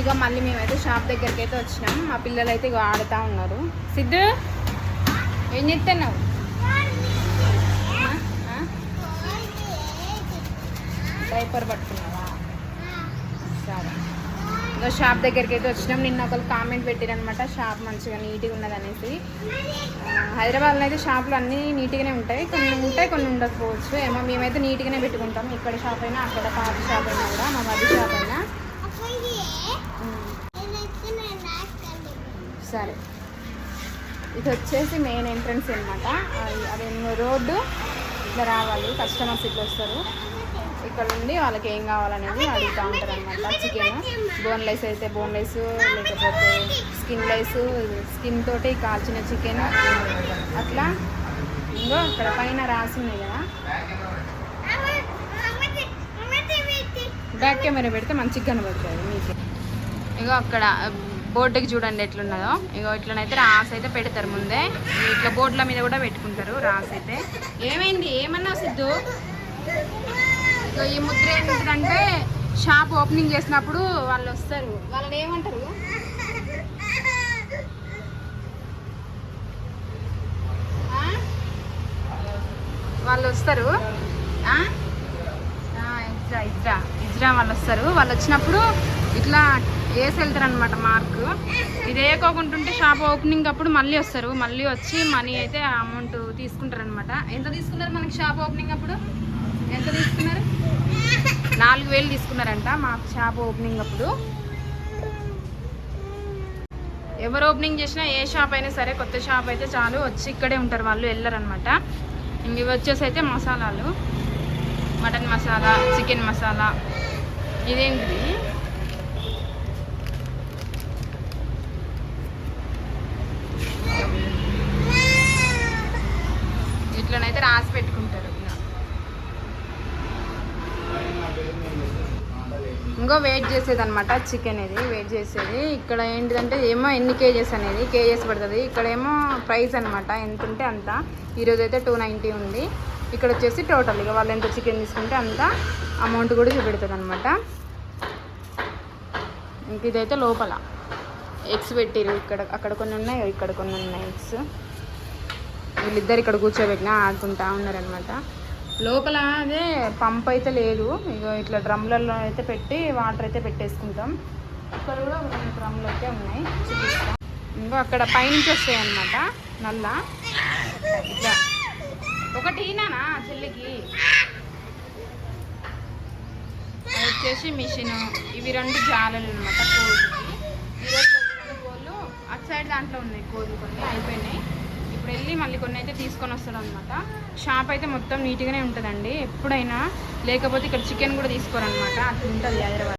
ఇక మళ్ళీ మేమైతే షాప్ దగ్గరికి అయితే వచ్చినాం. మా పిల్లలు అయితే ఇక ఆడుతూ ఉన్నారు. సిద్ధు ఏం చెప్తున్నావు డైపర్ పట్టుకున్నావా? సరే. ఇంకా షాప్ దగ్గరికి అయితే వచ్చినాం. నిన్న ఒకరు కామెంట్ పెట్టారనమాట షాప్ మంచిగా నీట్గా ఉన్నది అనేసి హైదరాబాద్లో అయితే షాపులు అన్నీ నీట్గానే ఉంటాయి. కొన్ని ఉంటాయి కొన్ని ఉండకపోవచ్చు. ఏమో మేమైతే నీట్గానే పెట్టుకుంటాం. ఇక్కడ షాప్ అయినా అక్కడ పాత షాప్ అయినా కూడా మా మధ్య షాప్ అయినా. సరే. ఇది వచ్చేసి మెయిన్ ఎంట్రన్స్ అనమాట అది రోడ్డు. ఇట్లా రావాలి. కస్టమర్స్ ఇట్లా వస్తారు. ఇక్కడ ఉండి వాళ్ళకి ఏం కావాలనేది అడుగుతూ ఉంటారు అనమాట చికెన్ బోన్లెస్ అయితే బోన్లెస్ లేకపోతే స్కిన్ లెస్ స్కిన్ తోటి కాల్చిన చికెన్. అట్లా. ఇంకో అక్కడ పైన రాసి ఉన్నాయి కదా. బ్యాక్ కెమెరా పెడితే మంచిగా కనబడుతుంది మీకు. ఇగో అక్కడ బోర్డుకి చూడండి ఎట్లున్నదో. ఇగో ఇట్లనైతే రాసి అయితే పెడతారు ముందే. ఇట్లా బోర్డుల మీద కూడా పెట్టుకుంటారు రాసి అయితే. ఏమైంది? ఏమన్నా సిద్ధు? ఇగో ఈ ముద్ర ఏంటంటే షాప్ ఓపెనింగ్ చేసినప్పుడు వాళ్ళు వస్తారు. వాళ్ళని ఏమంటారు? వాళ్ళు వస్తారు. ఆ, ఇజ్రా ఇజ్రా ఇజ్రా వాళ్ళు వస్తారు. వాళ్ళు వచ్చినప్పుడు ఇట్లా వేసి వెళ్తారు అనమాట మార్క్. ఇది వేయకోకుంటుంటే షాప్ ఓపెనింగ్ అప్పుడు మళ్ళీ వస్తారు. మళ్ళీ వచ్చి మనీ అయితే అమౌంట్ తీసుకుంటారు అనమాట ఎంత తీసుకున్నారు మనకి షాప్ ఓపెనింగ్ అప్పుడు? ఎంత తీసుకున్నారు? నాలుగు వేలు తీసుకున్నారంట మా షాప్ ఓపెనింగ్ అప్పుడు. ఎవరు ఓపెనింగ్ చేసినా ఏ షాప్ అయినా సరే కొత్త షాప్ అయితే చాలు. వచ్చి ఇక్కడే ఉంటారు వాళ్ళు వెళ్ళరనమాట ఇంక ఇవి వచ్చేసి అయితే మసాలాలు. మటన్ మసాలా చికెన్ మసాలా ఇదేంటిది? ఇట్లనైతే రాసి పెట్టుకుంటారు. ఇంకో వెయిట్ చేసేది అనమాట చికెన్ ఇది వెయిట్ చేసేది. ఇక్కడ ఏంటిదంటే ఏమో ఎన్ని కేజెస్ అనేది కేజెస్ పడుతుంది. ఇక్కడ ఏమో ప్రైస్ అనమాట ఎంత ఉంటే అంత. ఈరోజు అయితే టూ నైంటీ ఉంది. ఇక్కడ వచ్చేసి టోటల్. ఇక వాళ్ళు ఎంత చికెన్ తీసుకుంటే అంత అమౌంట్ కూడా చూపెడుతుంది అనమాట ఇంక ఇదైతే లోపల. ఎగ్స్ పెట్టిరు. ఇక్కడ అక్కడ కొన్ని ఉన్నాయి ఇక్కడ కొన్ని ఉన్నాయి ఎగ్స్ వీళ్ళిద్దరు ఇక్కడ కూర్చోబెట్టిన ఆడుకుంటా ఉన్నారనమాట లోపల అదే పంప్ అయితే లేదు. ఇక ఇట్లా డ్రమ్లలో అయితే పెట్టి వాటర్ అయితే పెట్టేసుకుంటాం. ఇక్కడ కూడా ఒక రెండు డ్రమ్లు అయితే ఉన్నాయి. చూపిస్తాం. ఇంకా అక్కడ పైనుంచి వస్తాయి అనమాట నల్ల. ఇట్లా. ఒకటి ఈనానా చెల్లికి? వచ్చేసి మిషన్. ఇవి రెండు జాలలు అనమాట కోళ్ళకి ఈరోజు రెండు కోళ్ళు అటు సైడ్ దాంట్లో ఉన్నాయి కోళ్ళు కొన్ని అయిపోయినాయి. ఇప్పుడు వెళ్ళి మళ్ళీ కొన్ని అయితే తీసుకొని వస్తాడు అనమాట షాప్ అయితే మొత్తం నీట్గానే ఉంటుందండి. ఎప్పుడైనా లేకపోతే ఇక్కడ చికెన్ కూడా తీసుకోరనమాట అట్లా ఉంటుంది హైదరాబాద్